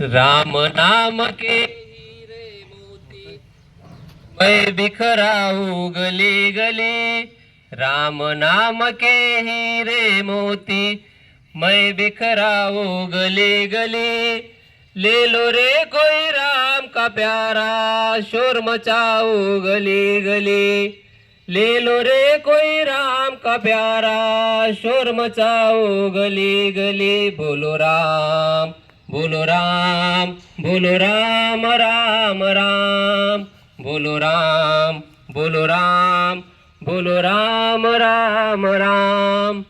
राम नाम के हीरे मोती मैं बिखराऊ गली गली। राम नाम के हीरे मोती। मैं बिखराऊ गली गली। ले लो रे कोई राम का प्यारा। शोर मचाओ गली गली। ले लो रे कोई राम का प्यारा। शोर मचाओ गली गली। बोलो राम। बोलो राम बोलो राम राम राम. बोलो राम बोलो राम बोलो राम राम राम.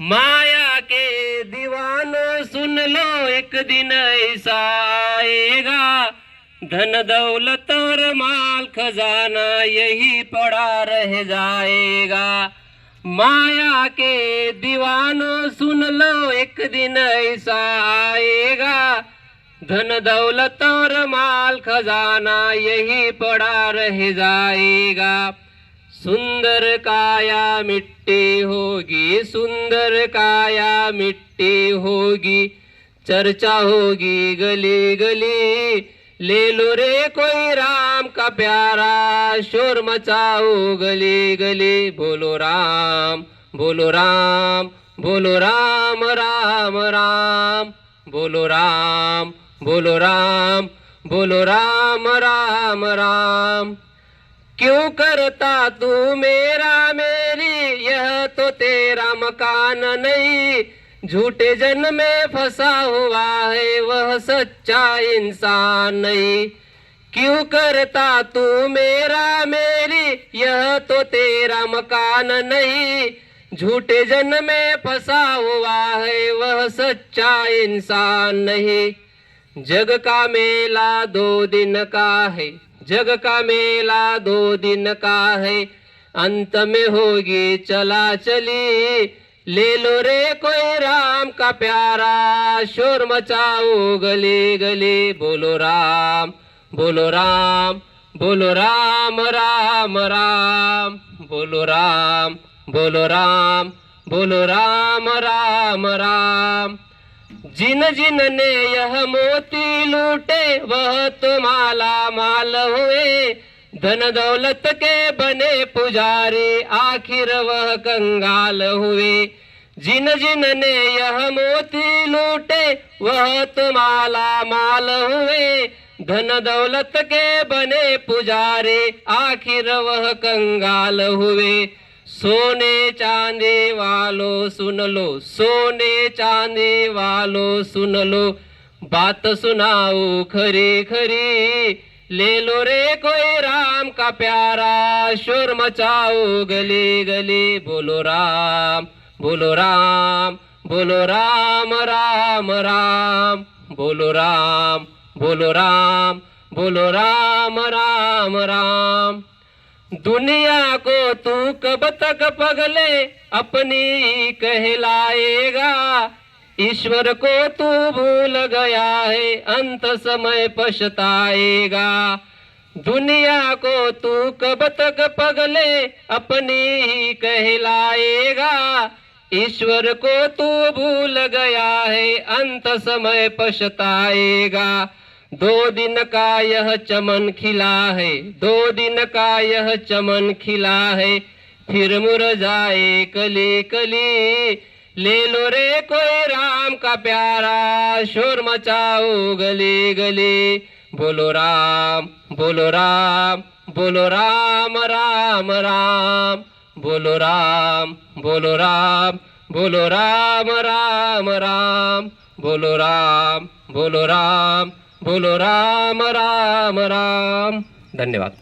माया के दीवान सुन लो एक दिन ऐसा आएगा. धन दौलत और माल खजाना यही पड़ा रह जाएगा. माया के दीवानो सुन लो एक दिन ऐसा आएगा। धन दौलत और माल खजाना यही पड़ा रह जाएगा। सुंदर काया मिट्टी होगी सुंदर काया मिट्टी होगी चर्चा होगी गली गली। ले लो रे कोई राम का प्यारा शोर मचाओ गली गली। बोलो राम बोलो राम बोलो राम राम राम। बोलो राम बोलो राम बोलो राम राम राम। क्यों करता तू मेरा मेरी यह तो तेरा मकान नहीं। झूठे जन में फंसा हुआ है वह सच्चा इंसान नहीं। क्यों करता तू मेरा मेरी? यह तो तेरा मकान नहीं। झूठे जन में फंसा हुआ है वह सच्चा इंसान नहीं। जग का मेला दो दिन का है। जग का मेला दो दिन का है। अंत में होगी चला चली ले लो रे कोई राम का प्यारा शोर मचाओ गली गली बोलो राम बोलो राम बोलो राम राम राम बोलो राम बोलो राम बोलो राम राम राम। जिन जिन ने यह मोती लूटे वह तुम्हाला माल हुए। धन दौलत के बने पुजारी आखिर वह कंगाल हुए। जिन जिन ने यह मोती लूटे वह तो माल हुए। धन दौलत के बने पुजारी आखिर वह कंगाल हुए। सोने चांदी वालो सुन लो सोने चांदी वालो सुन लो। बात सुनाओ खरी खरी ले लो रे कोई राम का प्यारा शोर मचाओ गली गली बोलो राम बोलो राम बोलो राम राम राम बोलो राम बोलो राम बोलो राम राम राम। दुनिया को तू कब तक पगले अपनी कहलाएगा ईश्वर को तू भूल गया है अंत समय पछताएगा। दुनिया को तू कब तक पगले अपनी ही कहलाएगा। ईश्वर को तू भूल गया है अंत समय पछताएगा। दो दिन का यह चमन खिला है दो दिन का यह चमन खिला है फिर मुरझाए कली कली ले लो रे कोई राम का प्यारा शोर मचाओ गली गली। बोलो राम बोलो राम बोलो राम राम राम। बोलो राम बोलो राम बोलो राम राम राम। बोलो राम बोलो राम बोलो राम राम राम। धन्यवाद।